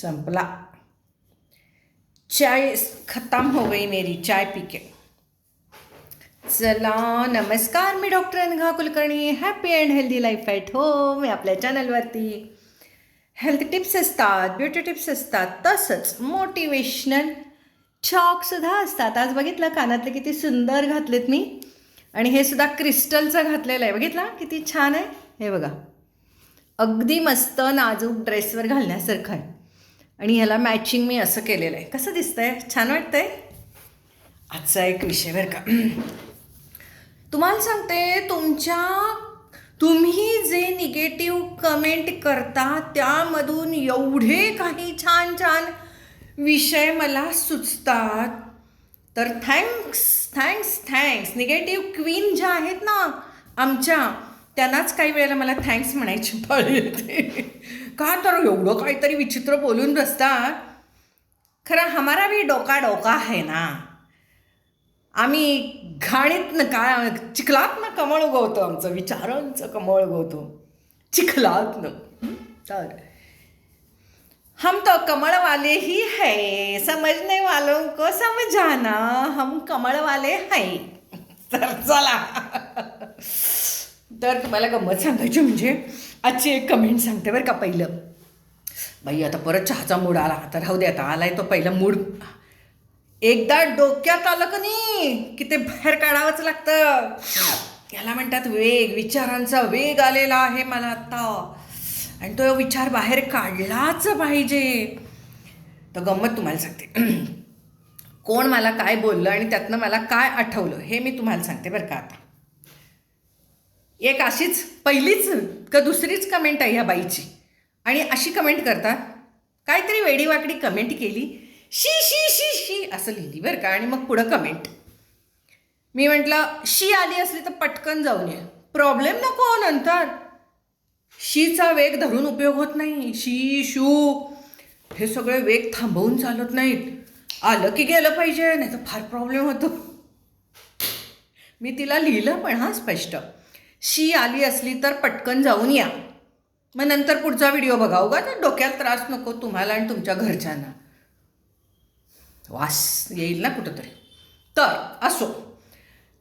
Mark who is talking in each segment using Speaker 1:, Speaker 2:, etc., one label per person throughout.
Speaker 1: संपला. चाय खत्म हो गई मेरी चाय पी के चला नमस्कार मी doctor Anagha Kulkarni. Happy and healthy life at home मी आपल्या चॅनलवरती. हेल्थ टिप्स असतात ब्युटी टिप्स असतात तसंच मोटिवेशनल चॉकसुद्धा असतात. आज बघितलं कानातले किती सुंदर घातलेत मी. आणि हे सुद्धा क्रिस्टलचं घातलेलं आहे. बघितला? किती छान आहे. हे बघा. अगदी मस्त नाजूक ड्रेसवर घालण्यासारखं आहे. आणि ह्याला मॅचिंग मी असं केलेलं आहे. कसं दिसतंय? छान वाटतं आहे आजचा एक विषय बरं का. तुम्हाला सांगते तुमच्या तुम्ही जे निगेटिव्ह कमेंट करता त्यामधून एवढे काही छान छान विषय मला सुचतात. तर thanks thanks thanks negative queen ज्या आहेत ना आमच्या त्यांनाच काही वेळेला मला थँक्स म्हणायची पाळी येते. का तर एवढं काहीतरी विचित्र बोलून बसतात? खरं हमारा भी डोका डोका आहे ना? आम्ही घाणीतनं काय चिखलातनं कमळ उगवतो आमचं विचारांचं कमळ उगवतो. चिखलातनं तर हम तो कमल वाले ही है समजने वालों को समजाना हम कमळवाले है. तर चला. तर तुम्हाला गंमत सांगायची म्हणजे आजची एक कमेंट सांगते बरं का पहिलं. बाई आता परत चहाचा मूड आला. आता राहू दे आता. आलाय तो पहिला मूड. एकदा डोक्यात आलं का नाही की ते बाहेर काढावंच लागतं. याला म्हणतात वेग विचारांचा वेग आलेला आहे मला आत्ता आणि तो विचार बाहेर काढलाच पाहिजे. तर गंमत तुम्हाला सांगते. कोण मला काय बोललं आणि त्यातनं मला काय आठवलं हे मी तुम्हाला सांगते बरं का आता. एक अशीच पहिलीच का दुसरीच कमेंट आहे ह्या बाईची. आणि अशी कमेंट करतात काहीतरी वेडीवाकडी कमेंट केली. शी शी शी शी असं लिहिली बरं का. आणि मग पुढं कमेंट मी म्हटलं शी आली असली तर पटकन जाऊन ये. प्रॉब्लेम नको हो नंतर. शीचा वेग धरून उपयोग होत नाही. शी शू हे सगळे वेग थांबवून चालत नाहीत. आलं की गेलं पाहिजे नाही तर फार प्रॉब्लेम होतो. मी तिला लिहिलं पण हा स्पष्ट. शी आली असली तर पटकन जाऊन या. मग नंतर पुढचा व्हिडिओ बघा उगा तर डोक्यात त्रास नको तुम्हाला आणि तुमच्या घरच्यांना. वास येईल ना कुठंतरी. तर असो.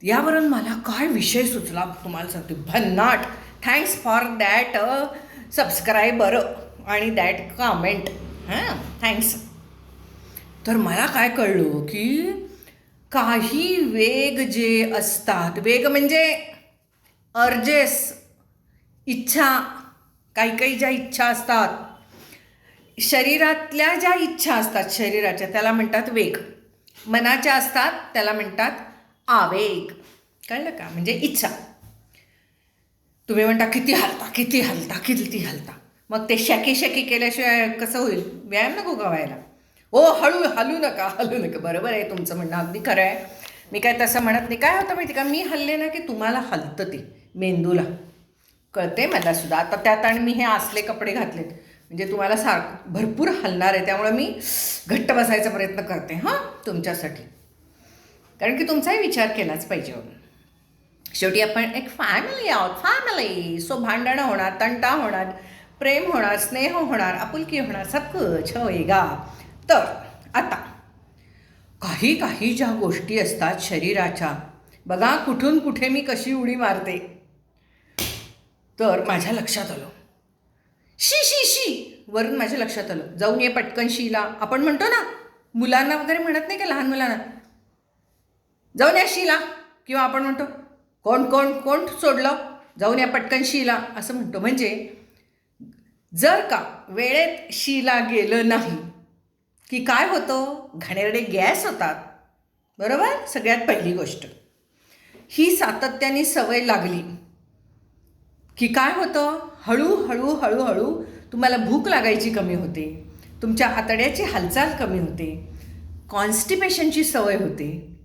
Speaker 1: यावरून मला काय विषय सुचला तुम्हाला सांगते. भन्नाट. थँक्स फॉर दॅट सबस्क्रायबर आणि दॅट कमेंट हां थँक्स तर मला काय कळलं की काही वेग जे असतात वेग म्हणजे अर्जेस इच्छा काही काही ज्या इच्छा असतात. शरीरातल्या ज्या इच्छा असतात शरीराच्या त्याला म्हणतात वेग. मनाच्या असतात त्याला म्हणतात आवेग. कळलं का? म्हणजे इच्छा. तुम्ही म्हणता किती हलता किती हलता किती हलता. मग ते शॅकी शॅकी केल्याशिवाय कसं होईल? व्यायाम नको गवायला हो हळू हलू नका हलू नका. बरोबर आहे तुमचं म्हणणं अगदी खरं आहे. मी काय तसं म्हणत नाही. काय होतं माहिती का? मी हल्ले ना की तुम्हाला हलतं ते मेंदूला. कळते मला सुद्धा. आता त्यात आणि मी हे असले कपडे घातलेत. म्हणजे तुम्हाला सार भरपूर हलणार आहे. त्यामुळे मी घट्ट बसायचा प्रयत्न करते. हां? तुमच्यासाठी. कारण की तुमचाही विचार केलाच पाहिजे हो. शेवटी आपण एक फॅमिली आहोत. फॅमिली सो भांडणं होणार तंटा होणार प्रेम होणार स्नेह होणार आपुलकी होणार सब कुछ होईगा. तर आता काही काही ज्या गोष्टी असतात शरीराच्या बघा कुठून कुठे मी कशी उडी मारते. तर माझ्या लक्षात आलं. शी शी शी वरून माझ्या लक्षात आलं. जाऊन ये पटकन शीला. आपण म्हणतो ना मुलांना वगैरे म्हणत नाही का लहान मुलांना? जाऊन या शीला. किंवा आपण म्हणतो कोण कोण कोण सोडलं? जाऊन या पटकन शीला. असं म्हणतो. म्हणजे जर का वेळेत शीला गेलं नाही की काय होतं? घाणेरडे गॅस होतात. बरोबर? सगळ्यात पहिली गोष्ट. ही सातत्याने सवय लागली. की काय होतं? हळूहळू हळूहळू तुम्हाला भूक लागायची कमी होते. तुमच्या आतड्याची हालचाल कमी होते. कॉन्स्टिपेशनची सवय होते.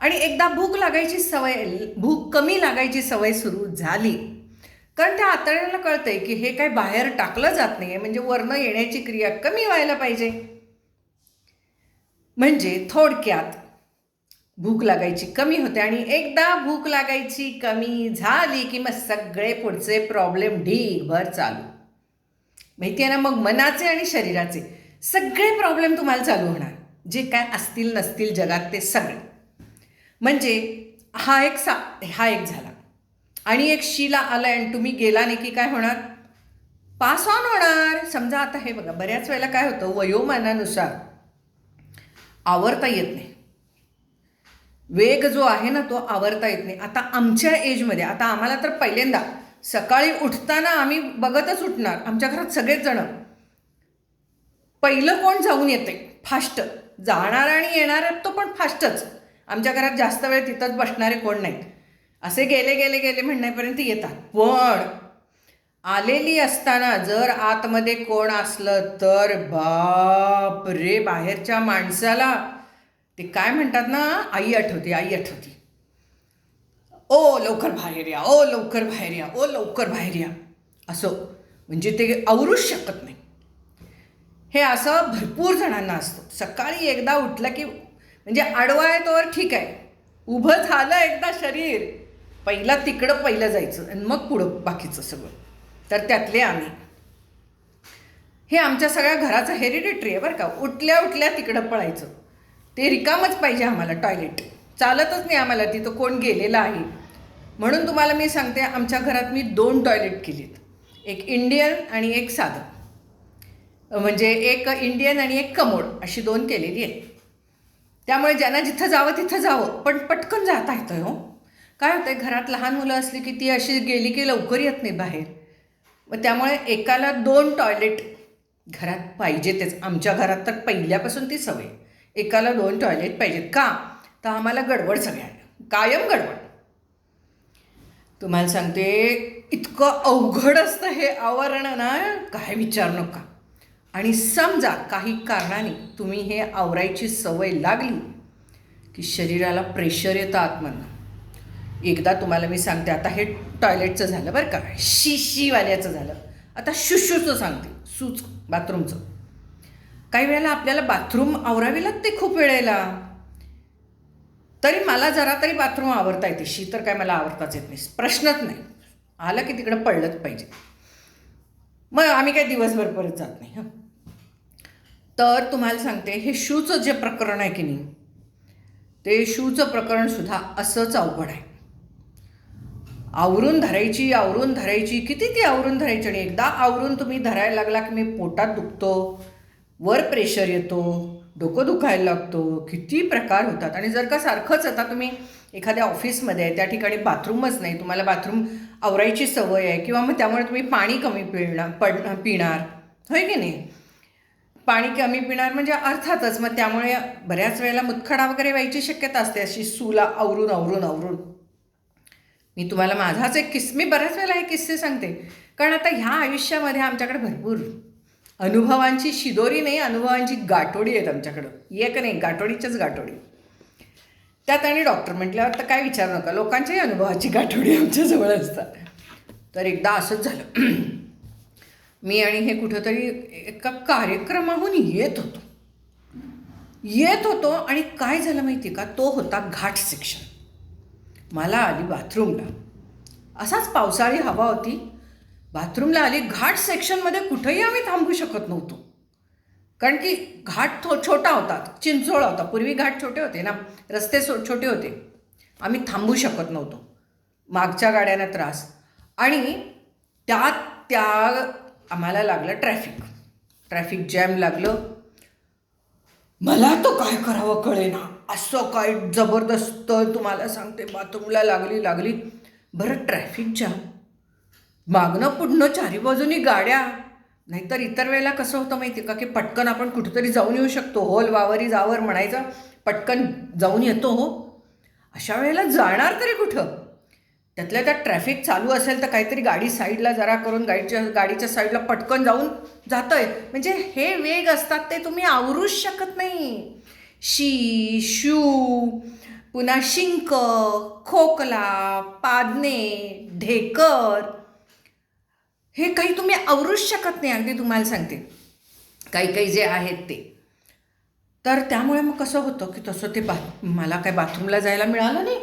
Speaker 1: आणि एकदा भूक लागायची सवय भूक कमी लागायची सवय सुरू झाली. कारण त्या आतड्याला कळतंय की हे काय बाहेर टाकलं जात नाही आहे म्हणजे वरनं येण्याची क्रिया कमी व्हायला पाहिजे. म्हणजे थोडक्यात भूक लागायची कमी होते आणि एकदा भूक लागायची कमी झाली की मग सगळे पुढचे प्रॉब्लेम ढीगभर चालू. माहिती आहे ना मग मनाचे आणि शरीराचे सगळे प्रॉब्लेम तुम्हाला चालू होणार. जे काय असतील नसतील जगात ते सगळे. म्हणजे हा एक सा हा एक झाला. आणि एक शीला आला आणि तुम्ही गेला नाही की काय होणार? पास ऑन होणार. समजा आता हे बघा बऱ्याच वेळेला काय होतं? वयोमानानुसार. आवरता येत नाही. वेग जो आहे ना तो आवरता येत नाही. आता आमच्या एजमध्ये आता आम्हाला तर पहिल्यांदा सकाळी उठताना आम्ही बघतच उठणार. आमच्या घरात सगळेच जण. पहिलं कोण जाऊन येते फास्ट. जाणार आणि येणार तो पण फास्टच. आमच्या घरात जास्त वेळ तिथंच बसणारे कोण नाहीत. असे गेले गेले गेले म्हणण्यापर्यंत येतात. पण आलेली असताना जर आतमध्ये कोण असलं तर बाप रे बाहेरच्या माणसाला. ते काय म्हणतात ना? आई आठवते आई आठवते. ओ लवकर बाहेर या ओ लवकर बाहेर या ओ लवकर बाहेर या. असं. म्हणजे ते आवरूच शकत नाही. हे असं भरपूर जणांना असतं. सकाळी एकदा उठलं की म्हणजे आडवा आहे तोवर ठीक आहे. उभं झालं एकदा शरीर. पहिला तिकडं पहिलं जायचं आणि मग पुढं बाकीचं सगळं. तर त्यातले आम्ही. हे आमच्या सगळ्या घराचं हेरिडेटरी आहे बरं का. उठल्या उठल्या तिकडं पळायचं. ते रिकामच पाहिजे आम्हाला टॉयलेट चालतच नाही आम्हाला तिथं. कोण गेलेला आहे? म्हणून तुम्हाला मी सांगते आमच्या घरात मी दोन टॉयलेट केलीत. एक इंडियन आणि एक साधं. म्हणजे एक इंडियन आणि एक कमोड अशी दोन केलेली आहे त्यामुळे ज्यांना जिथं जावं तिथं जावं. पण पटकन जाता येतं हो. काय होतं घरात लहान मुलं असली की ती अशी गेली की लवकर येत नाही बाहेर. मग त्यामुळे एकाला दोन टॉयलेट घरात पाहिजेतच. आमच्या घरात तर पहिल्यापासून ती सवय. एकाला दोन टॉयलेट पाहिजेत. का? तर आम्हाला गडबड सगळ्या कायम गडबड. तुम्हाला सांगते इतकं अवघड असतं हे आवरण ना काय विचार नका. आणि समजा काही कारणाने तुम्ही हे आवरायची सवय लागली की शरीराला प्रेशर येतं आतमधनं. एकदा तुम्हाला मी सांगते आता हे टॉयलेटचं झालं बरं का शिशीवाल्याचं झालं. आता शुशूचं सांगते सूच बाथरूमचं. काही वेळेला आपल्याला बाथरूम आवरावी लागते खूप वेळेला. तरी मला जरा तरी बाथरूम आवरता येते शी तर काय मला आवरताच येत नाही प्रश्नच नाही. आलं की तिकडं पडलंच पाहिजे. मग आम्ही काय दिवसभर परत जात नाही हं. तर तुम्हाला सांगते हे शूचं जे प्रकरण आहे की नाही ते शूचं प्रकरणसुद्धा असंच अवघड आहे. आवरून धरायची आवरून धरायची. किती ती आवरून धरायची? आणि एकदा आवरून तुम्ही धरायला लागला की मी पोटात दुखतो वर प्रेशर येतो डोकं दुखायला लागतो. किती प्रकार होतात. आणि जर का सारखंच आता तुम्ही एखाद्या ऑफिसमध्ये आहे त्या ठिकाणी बाथरूमच नाही. तुम्हाला बाथरूम आवरायची सवय आहे. किंवा मग त्यामुळे तुम्ही पाणी कमी पिणार पड पिणार. होय की नाही? पाणी कमी पिणार म्हणजे अर्थातच. मग त्यामुळे बऱ्याच वेळेला मुतखडा वगैरे व्हायची शक्यता असते. अशी सूला आवरून आवरून आवरून. मी तुम्हाला माझाच एक किस मी बऱ्याच वेळेला हे किस्से सांगते. कारण आता ह्या आयुष्यामध्ये आमच्याकडे भरपूर अनुभवांची शिदोरी नाही अनुभवांची गाठोडी आहेत आमच्याकडं. एक नाही गाठोडीच्याच गाठोडी. त्यात आणि डॉक्टर म्हटल्यावर तर काय विचार नका लोकांच्याही अनुभवाची गाठोडी आमच्याजवळ असतात. तर एकदा असंच झालं. मी आणि हे कुठंतरी एका कार्यक्रमाहून येत होतो. येत होतो आणि काय झालं माहिती का? तो होता घाट सेक्शन. मला आली बाथरूमला. असाच पावसाळी हवा होती. बाथरूमला आली घाट सेक्शनमध्ये कुठंही आम्ही थांबू शकत नव्हतो. कारण की घाट थो छोटा होता चिंचोळा होता. पूर्वी घाट छोटे होते ना. रस्ते सो छोटे होते. आम्ही थांबू शकत नव्हतो. मागच्या गाड्यांना त्रास. आणि त्यात त्या आम्हाला लागलं ट्रॅफिक ट्रॅफिक जॅम लागलं. मला तो काय करावं कळेना. असं काय जबरदस्त तुम्हाला सांगते बाथरूमला लागली लागली. बरं ट्रॅफिक जाम मागणं पुढणं चारी बाजूनी गाड्या. नाहीतर इतर वेळेला कसं होतं माहिती आहे का की पटकन आपण कुठेतरी जाऊन येऊ शकतो. होल वावरी जावर म्हणायचं पटकन जाऊन येतो हो. अशा वेळेला जाणार तरी कुठं? त्यातल्या त्यात ट्रॅफिक चालू असेल तर काहीतरी गाडी साईडला जरा करून गाडीच्या गाडीच्या साईडला पटकन जाऊन जातं आहे म्हणजे हे वेग असतात ते तुम्ही आवरूच शकत नाही. शी शू पुन्हा शिंक खोकला पादने ढेकर. हे काही तुम्ही आवरूच शकत नाही अगदी तुम्हाला सांगते. काही काही जे आहेत ते. तर त्यामुळे मग कसं होतं की तसं ते बा मला काय बाथरूमला जायला मिळालं नाही.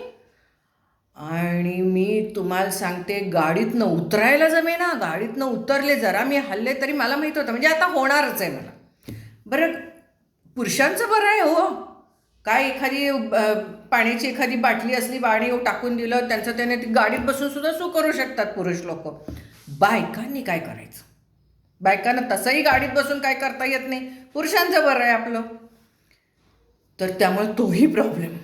Speaker 1: आणि मी तुम्हाला सांगते गाडीतनं उतरायला जमे ना गाडीतनं उतरले जरा मी हल्ले तरी मला माहीत होतं. म्हणजे आता होणारच आहे मला. बरं पुरुषांचं बरं आहे हो. काय एखादी पाण्याची एखादी बाटली असली बाणी टाकून दिलं त्यांचं त्याने ती गाडीत बसून सुद्धा सू करू शकतात पुरुष लोक. बायकांनी काय करायचं? बायकांना तसंही गाडीत बसून काय करता येत नाही. पुरुषांचं बरं आहे आपलं. तर त्यामुळे तोही प्रॉब्लेम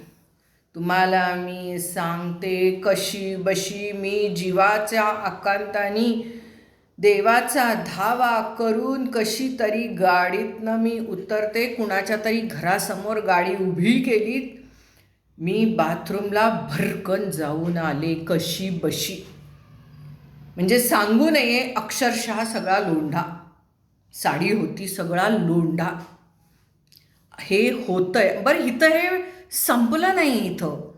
Speaker 1: तुम्हाला मी सांगते कशी बशी मी जीवाच्या आकांतानी देवाचा धावा करून कशी तरी गाडीतनं मी उतरते कुणाच्या तरी घरासमोर गाडी उभी केलीत मी बाथरूमला भरकन जाऊन आले कशी बशी. म्हणजे सांगू नये अक्षरशः सगळा लोंढा. साडी होती सगळा लोंढा. हे होतंय. बरं इथं हे संपलं नाही इथं.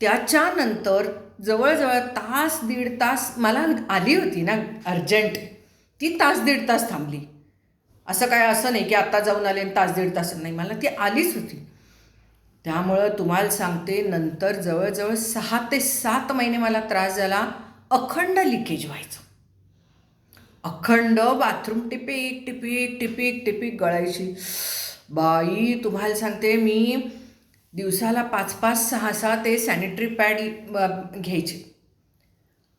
Speaker 1: त्याच्यानंतर जवळजवळ तास दीड तास मला आली होती ना अर्जंट. ती तास दीड तास थांबली. असं काय असं नाही की आत्ता जाऊन आले आणि तास दीड तास नाही मला ती आलीच होती. त्यामुळं तुम्हाला सांगते नंतर जवळजवळ सहा ते सात महिने मला त्रास झाला अखंड लिकेज व्हायचं. अखंड बाथरूम टिपीक टिपीक टिपीक टिपीक गळायची. बाई तुम्हाला सांगते मी दिवसाला पाच पाच सहा सहा ते सॅनिटरी पॅड घ्यायचे.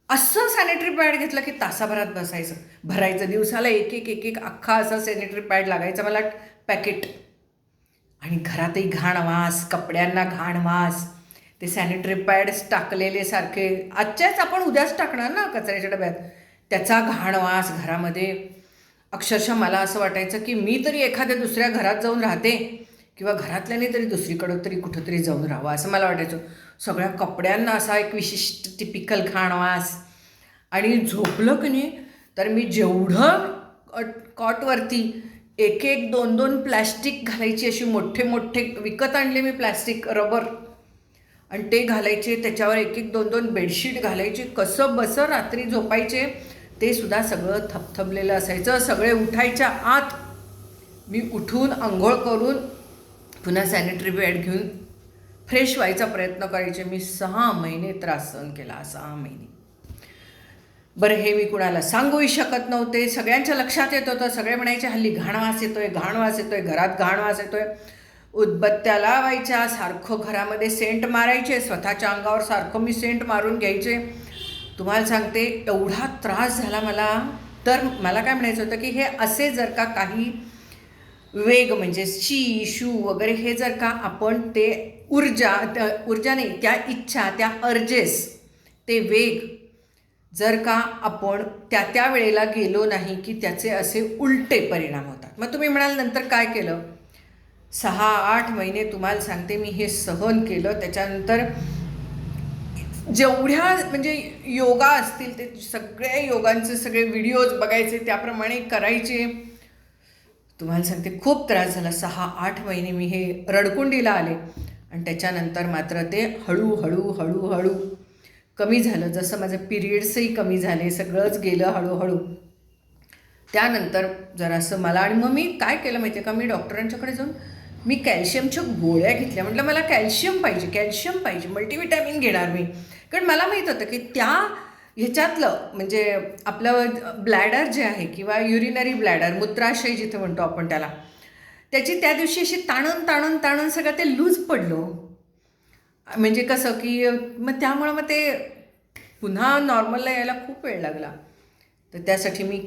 Speaker 1: असं सॅनिटरी पॅड घेतलं की तासाभरात बसायचं. भरायचं. दिवसाला एक एक एक एक अख्खा असा सॅनिटरी पॅड लागायचा मला पॅकेट आणि घरातही घाण वास कपड्यांना घाण वास. ते सॅनिटरी पॅड्स टाकलेले सारखे. आजच्याच आपण उद्याच टाकणार ना कचऱ्याच्या डब्यात? त्याचा घाण वास घरामध्ये. अक्षरशः मला असं वाटायचं की मी तरी एखाद्या दुसऱ्या घरात जाऊन राहते. किंवा घरातल्याने तरी दुसरीकडं तरी कुठंतरी जाऊन राहावं असं मला वाटायचं. सगळ्या कपड्यांना असा एक विशिष्ट टिपिकल खाणवास. आणि झोपलं की नाही तर मी जेवढं कॉटवरती एक एक दोन दोन प्लॅस्टिक घालायची अशी मोठे मोठे विकत आणले मी प्लॅस्टिक रबर आणि ते घालायचे त्याच्यावर एक एक दोन दोन बेडशीट घालायचे. कसं बसं रात्री झोपायचे ते सुद्धा सगळं थपथपलेलं असायचं. सगळे उठायच्या आत मी उठून आंघोळ करून पुन्हा सॅनिटरी पॅड घेऊन फ्रेश व्हायचा प्रयत्न करायचे. मी सहा महिने त्रास सहन केला. सहा महिने. बरं हे मी कुणाला सांगूही शकत नव्हते. सगळ्यांच्या लक्षात येत होतं. सगळे म्हणायचे हल्ली घाणवास येतोय घाणवास येतोय घरात घाणवास येतोय. उदबत्त्या लावायच्या सारखं घरामध्ये सेंट मारायचे स्वतःच्या अंगावर सारखं मी सेंट मारून घ्यायचे. तुम्हाला सांगते एवढा त्रास झाला मला. तर मला काय म्हणायचं होतं की हे असे जर का काही वेग म्हणजे शी शू वगैरे हे जर का आपण ते ऊर्जा त्या- ऊर्जा नाही त्या इच्छा त्या अर्जेस ते वेग जर का आपण त्या त्या वेळेला गेलो नाही की त्याचे असे उलटे परिणाम होतात. मग तुम्ही म्हणाल नंतर काय केलं? सहा आठ महिने तुम्हाला सांगते मी हे सहन केलं. त्याच्यानंतर जेवढ्या म्हणजे योगा असतील ते सगळ्या योगांचे सगळे व्हिडिओज बघायचे त्याप्रमाणे करायचे. तुम्हाला सांगते खूप त्रास झाला. सहा आठ महिने मी हे रडकुंडीला आले. आणि त्याच्यानंतर मात्र ते हळूहळू हळूहळू कमी झालं. जसं माझे पिरियड्सही कमी झाले सगळंच गेलं हळूहळू. त्यानंतर जरासं मला आणि मग मी काय केलं माहिती आहे का? मी डॉक्टरांच्याकडे जाऊन मी कॅल्शियमच्या गोळ्या घेतल्या. म्हटलं मला कॅल्शियम पाहिजे कॅल्शियम पाहिजे मल्टीविटॅमिन घेणार मी. कारण मला माहीत होतं की त्या ह्याच्यातलं म्हणजे आपलं ब्लॅडर जे आहे किंवा युरिनरी ब्लॅडर मूत्राशय जिथे म्हणतो आपण त्याला त्याची त्या दिवशी अशी ताणून ताणून ताणून सगळं ते लूज पडलो हो. म्हणजे कसं की मग त्यामुळं मग ते पुन्हा नॉर्मलला यायला खूप वेळ लागला. तर त्यासाठी मी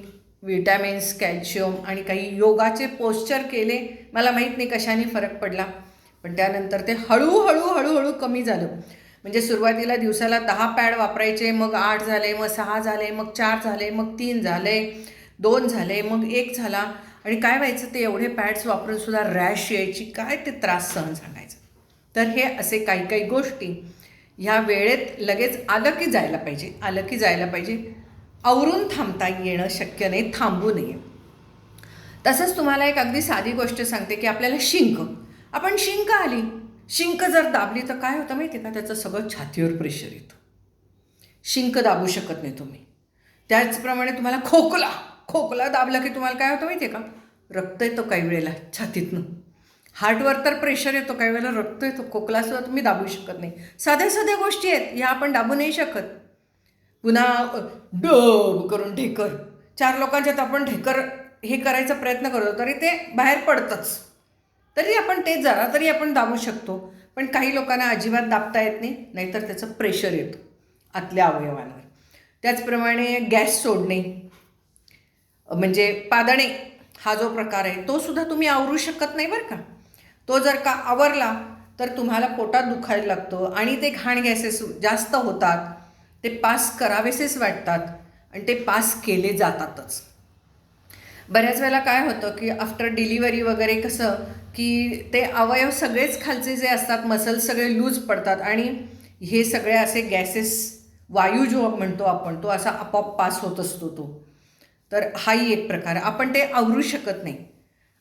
Speaker 1: विटॅमिन्स कॅल्शियम आणि काही योगाचे पोश्चर केले. मला माहीत नाही कशाने फरक पडला पण त्यानंतर ते हळूहळू हळूहळू कमी झालं. म्हणजे सुरुवातीला दिवसाला दहा पॅड वापरायचे मग आठ झाले मग सहा झाले मग चार झाले मग तीन झाले दोन झाले मग एक झाला. आणि काय व्हायचं ते एवढे पॅड्स वापरून सुद्धा रॅश यायची काय ते त्रास सहन सांगायचं तर हे असे काही काही गोष्टी ह्या वेळेत लगेच आलं की जायला पाहिजे आलं की जायला पाहिजे. आवरून थांबता येणं शक्य नाही थांबू नये. तसंच तुम्हाला एक अगदी साधी गोष्ट सांगते की आपल्याला शिंक. आपण शिंक आली शिंक जर दाबली तर काय होतं माहिती आहे का? त्याचं सगळं छातीवर प्रेशर येतं. शिंक दाबू शकत नाही तुम्ही. त्याचप्रमाणे तुम्हाला खोकला खोकला दाबला की तुम्हाला काय होतं माहिती आहे का? रक्त येतो काही वेळेला छातीतनं. हार्टवर तर प्रेशर येतो काही वेळेला रक्त येतो खोकलासुद्धा तुम्ही दाबू शकत नाही. साध्या साध्या गोष्टी आहेत ह्या आपण दाबू नाही शकत. पुन्हा डब करून ढेकर. चार लोकांच्यात आपण ढेकर हे करायचा प्रयत्न करतो तरी ते बाहेर पडतंच. तरी आपण ते जरा तरी आपण दाबू शकतो. पण काही लोकांना अजिबात दाबता येत नाही नाहीतर त्याचं प्रेशर येतो आतल्या अवयवांवर. त्याचप्रमाणे गॅस सोडणे म्हणजे पादणे हा जो प्रकार आहे तो सुद्धा तुम्ही आवरू शकत नाही बरं का. तो जर का आवरला तर तुम्हाला पोटात दुखायला लागतं आणि ते घाण गॅसेस जास्त होतात. ते पास करावेसेच वाटतात आणि ते पास केले जातातच. बऱ्याच वेळेला काय होतं की आफ्टर डिलिव्हरी वगैरे कसं की ते अवयव सगळेच खालचे जे असतात मसल्स सगळे लूज पडतात आणि हे सगळे असे गॅसेस वायू जो म्हणतो आपण तो असा आपोआप पास होत असतो तो. तर हाही एक प्रकार. आपण ते आवरू शकत नाही.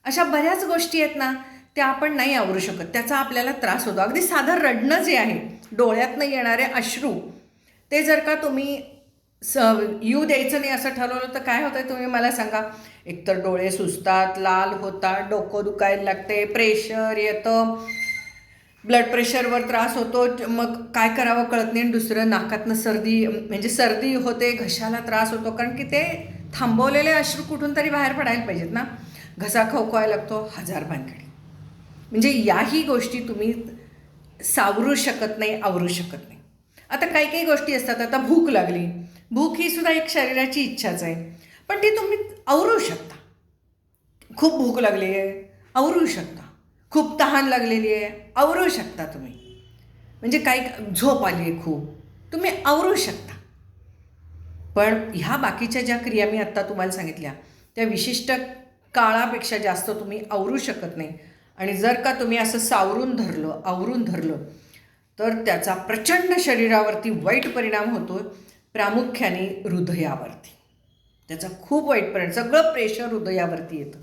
Speaker 1: अशा बऱ्याच गोष्टी आहेत ना त्या आपण नाही आवरू शकत. त्याचा आपल्याला त्रास होतो. अगदी साधं रडणं जे आहे डोळ्यातनं येणारे अश्रू ते जर का तुम्ही स येऊ द्यायचं नाही असं ठरवलं तर काय होतं तुम्ही मला सांगा. एकतर डोळे सुचतात लाल होतात डोकं दुखायला लागते प्रेशर येतं. ब्लड प्रेशरवर त्रास होतो. मग काय करावं कळत नाही. आणि दुसरं नाकातनं सर्दी म्हणजे सर्दी होते घशाला त्रास होतो. कारण की ते थांबवलेले अश्रू कुठून तरी बाहेर पडायला पाहिजेत ना. घसा खवखवायला लागतो हजार भानगडी. म्हणजे याही गोष्टी तुम्ही सावरू शकत नाही आवरू शकत नाही. आता काही काही गोष्टी असतात. आता भूक लागली. भूक ही सुद्धा एक शरीराची इच्छाच आहे. पण ती तुम्ही आवरू शकता. खूप भूक लागली आहे. आवरू शकता. खूप तहान लागलेली आहे. आवरू शकता तुम्ही. म्हणजे काही झोप आली आहे खूप. तुम्ही आवरू शकता. पण ह्या बाकीच्या ज्या क्रिया मी आत्ता तुम्हाला सांगितल्या त्या विशिष्ट काळापेक्षा जास्त तुम्ही आवरू शकत नाही. आणि जर का तुम्ही असं सावरून धरलं आवरून धरलं तर त्याचा प्रचंड शरीरावरती वाईट परिणाम होतो प्रामुख्याने हृदयावरती. त्याचा खूप वाईट परिणाम सगळं प्रेशर हृदयावरती येतं.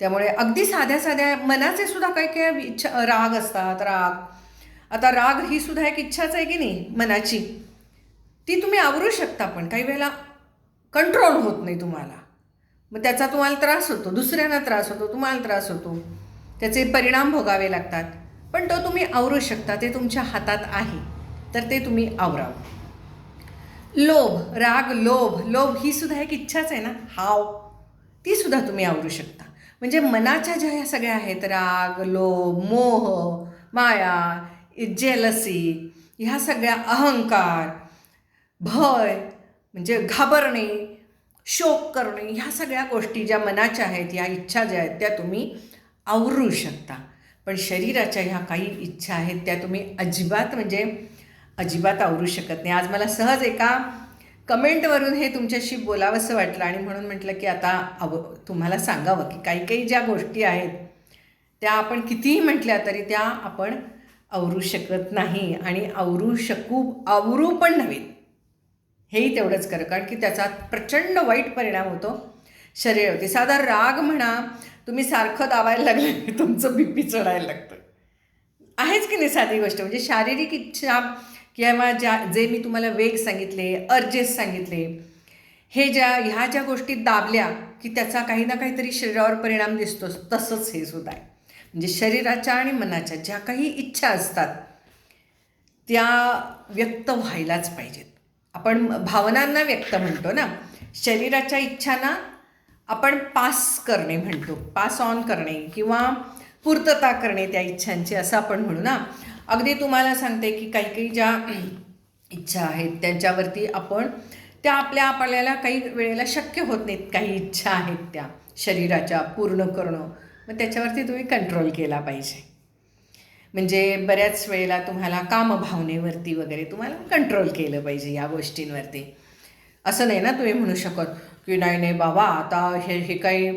Speaker 1: त्यामुळे अगदी साध्या साध्या मनाचे सुद्धा काही काही इच्छा राग असतात राग. आता राग ही सुद्धा एक इच्छाच आहे की नाही? मनाची. ती तुम्ही आवरू शकता पण काही वेळेला कंट्रोल होत नाही तुम्हाला. मग त्याचा तुम्हाला त्रास होतो दुसऱ्यांना त्रास होतो तुम्हाला त्रास होतो. त्याचे परिणाम भोगावे लागतात. पण तो तुम्ही आवरू शकता ते तुमच्या हातात आहे. तर ते तुम्ही आवरावं. लोभ राग लोभ. लोभ ही सुद्धा एक इच्छाच आहे ना? हाव. ती सुद्धा तुम्ही आवरू शकता. म्हणजे मनाच्या ज्या ह्या सगळ्या आहेत राग लोभ मोह माया जेलसी ह्या सगळ्या अहंकार भय म्हणजे घाबरणे शोक करणे ह्या सगळ्या गोष्टी ज्या मनाच्या आहेत ह्या इच्छा ज्या आहेत त्या तुम्ही आवरू शकता. पण शरीराच्या ह्या काही इच्छा आहेत त्या तुम्ही अजिबात म्हणजे अजिबात आवरू शकत नाही. आज मला सहज एका कमेंटवरून हे तुमच्याशी बोलावंसं वाटलं आणि म्हणून म्हटलं की आता आव तुम्हाला सांगावं की काही काही ज्या गोष्टी आहेत त्या आपण कितीही म्हटल्या तरी त्या आपण आवरू शकत नाही आणि आवरू शकू आवरू पण नव्हे. हेही तेवढंच खरं कारण की त्याचा प्रचंड वाईट परिणाम होतो शरीरावरती. साधा राग म्हणा तुम्ही सारखं दाबायला लागलं की तुमचं बी पी चढायला लागतं. आहेच की नाही साधी गोष्ट? म्हणजे शारीरिक इच्छा किंवा ज्या जे मी तुम्हाला वेग सांगितले अर्जेस सांगितले हे ज्या ह्या ज्या गोष्टी दाबल्या की त्याचा काही ना काहीतरी शरीरावर परिणाम दिसतो तसंच हे सुद्धा आहे. म्हणजे शरीराच्या आणि मनाच्या ज्या काही इच्छा असतात त्या व्यक्त व्हायलाच पाहिजेत. आपण भावनांना व्यक्त म्हणतो ना शरीराच्या इच्छांना आपण पास करणे म्हणतो पास ऑन करणे किंवा पूर्तता करणे त्या इच्छांची असं आपण म्हणू ना. अगदी तुम्हाला सांगते की काही काही ज्या इच्छा आहेत त्यांच्यावरती आपण त्या आपल्या आपल्याला काही वेळेला शक्य होत नाहीत. काही इच्छा आहेत त्या शरीराच्या पूर्ण करणं. मग त्याच्यावरती तुम्ही कंट्रोल केला पाहिजे. म्हणजे बऱ्याच वेळेला तुम्हाला कामभावनेवरती वगैरे तुम्हाला कंट्रोल केलं पाहिजे या गोष्टींवरती. असं नाही ना तुम्ही म्हणू शकत की नाही नाही बाबा आता हे हे काही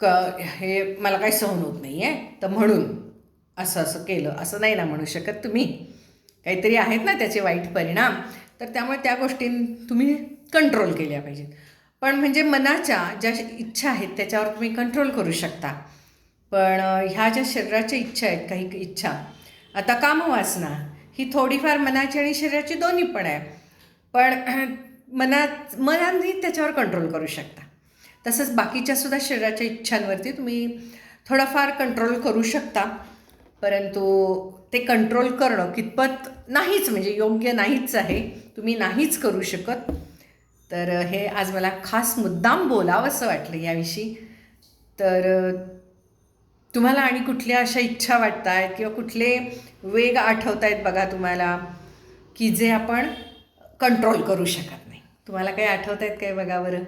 Speaker 1: क हे मला काही सहन होत नाही आहे तर म्हणून असं असं केलं असं नाही ना म्हणू शकत तुम्ही. काहीतरी आहेत ना त्याचे वाईट परिणाम. तर त्यामुळे त्या गोष्टी तुम्ही कंट्रोल केल्या पाहिजेत. पण म्हणजे मनाच्या ज्या इच्छा आहेत त्याच्यावर तुम्ही कंट्रोल करू शकता. पण ह्या ज्या शरीराच्या इच्छा आहेत काही इच्छा आता कामवासना ही थोडीफार मनाची आणि शरीराची दोन्ही पण आहे. पण मनात मनाने त्याच्यावर कंट्रोल करू शकता. तसंच बाकीच्या सुद्धा शरीराच्या इच्छांवरती तुम्ही थोडाफार कंट्रोल करू शकता. परंतु ते कंट्रोल करणं कितपत नाहीच म्हणजे योग्य नाहीच आहे तुम्ही नाहीच करू शकत. तर हे आज मला खास मुद्दाम बोलावंसं वाटलं याविषयी. तर तुम्हाला आणि कुठल्या अशा इच्छा वाटत आहेत किंवा कुठले वेग आठवत आहेत बघा तुम्हाला की जे आपण कंट्रोल करू शकत नाही? तुम्हाला काही आठवत आहेत काय बघा बरं?